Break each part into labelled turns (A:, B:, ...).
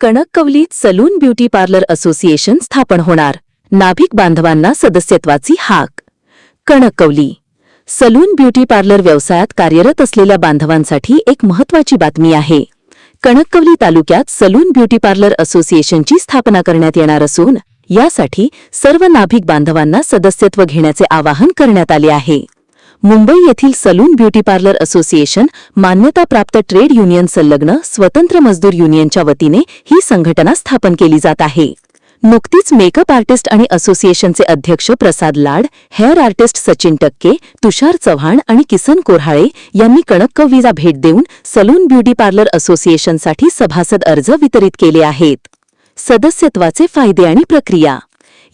A: कणकवलीत salon beauty parlour association स्थापन होणार. नाभिक बांधवांना सदस्यत्वाची हाक. कणकवली सलून ब्युटी पार्लर व्यवसायात कार्यरत असलेल्या बांधवांसाठी एक महत्वाची बातमी आहे. कणकवली तालुक्यात सलून ब्युटी पार्लर असोसिएशनची स्थापना करण्यात येणार असून यासाठी सर्व नाभिक बांधवांना सदस्यत्व घेण्याचे आवाहन करण्यात आले आहे. मुंबई येथील सलून ब्युटी पार्लर असोसिएशन मान्यताप्राप्त ट्रेड युनियन संलग्न स्वतंत्र मजदूर युनियनच्या वतीने ही संघटना स्थापन केली जात आहे. नुकतीच मेकअप आर्टिस्ट आणि असोसिएशनचे अध्यक्ष प्रसाद लाड हेअर आर्टिस्ट सचिन टक्के तुषार चव्हाण आणि किसन कोर्हाळे यांनी कणकवलीला भेट देऊन सलून ब्युटी पार्लर असोसिएशनसाठी सभासद अर्ज वितरित केले आहेत. सदस्यत्वाचे फायदे आणि प्रक्रिया.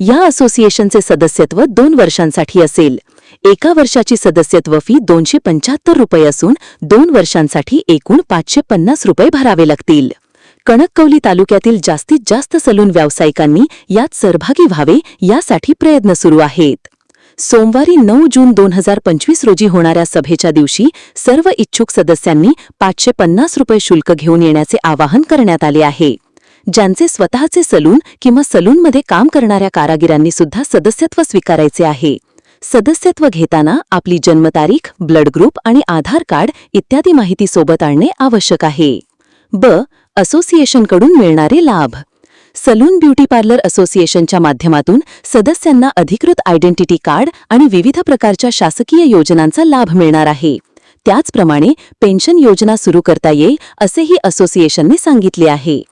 A: या असोसिएशनचे सदस्यत्व दोन वर्षांसाठी असेल. एका वर्षाची सदस्यत्व फी दोनशे पंचाहत्तर रुपये असून दोन वर्षांसाठी एकूण पाचशे पन्नास रुपये भरावे लागतील. कणकवली तालुक्यातील जास्तीत जास्त सलून व्यावसायिकांनी यात सहभागी व्हावे यासाठी प्रयत्न सुरू आहेत. सोमवारी नऊ जून दोन हजार पंचवीस रोजी होणाऱ्या सभेच्या दिवशी सर्व इच्छुक सदस्यांनी पाचशे पन्नास रुपये शुल्क घेऊन येण्याचे आवाहन करण्यात आले आहे. ज्यांचे स्वतःचे सलून किंवा सलूनमध्ये काम करणाऱ्या कारागिरांनी सुद्धा सदस्यत्व स्वीकारायचे आहे. सदस्यत्व घेताना आपली जन्मतारीख ब्लड ग्रुप आणि आधार कार्ड इत्यादी माहिती सोबत आणणे आवश्यक आहे. ब. असोसिएशनकडून मिळणारे लाभ. सलून ब्युटी पार्लर असोसिएशनच्या माध्यमातून सदस्यांना अधिकृत आयडेंटिटी कार्ड आणि विविध प्रकारच्या शासकीय योजनांचा लाभ मिळणार आहे. त्याचप्रमाणे पेन्शन योजना सुरू करता येईल असेही असोसिएशनने सांगितले आहे.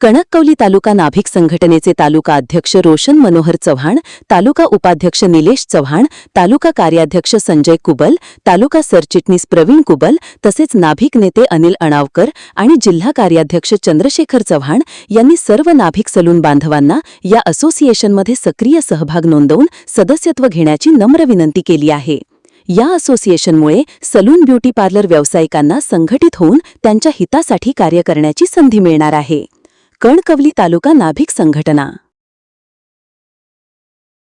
A: कणकवली तालुका नाभिक संघटनेचे तालुका अध्यक्ष रोशन मनोहर चव्हाण तालुका उपाध्यक्ष निलेश चव्हाण तालुका कार्याध्यक्ष संजय कुबल तालुका सरचिटणीस प्रवीण कुबल तसेच नाभिक नेते अनिल अणावकर आणि जिल्हा कार्याध्यक्ष चंद्रशेखर चव्हाण यांनी सर्व नाभिक सलून बांधवांना या असोसिएशनमध्ये सक्रिय सहभाग नोंदवून सदस्यत्व घेण्याची नम्र विनंती केली आहे. या असोसिएशनमुळे सलून ब्युटी पार्लर व्यावसायिकांना संघटित होऊन त्यांच्या हितासाठी कार्य करण्याची संधी मिळणार आहे. कणकवली तालुका नाभिक संघटना.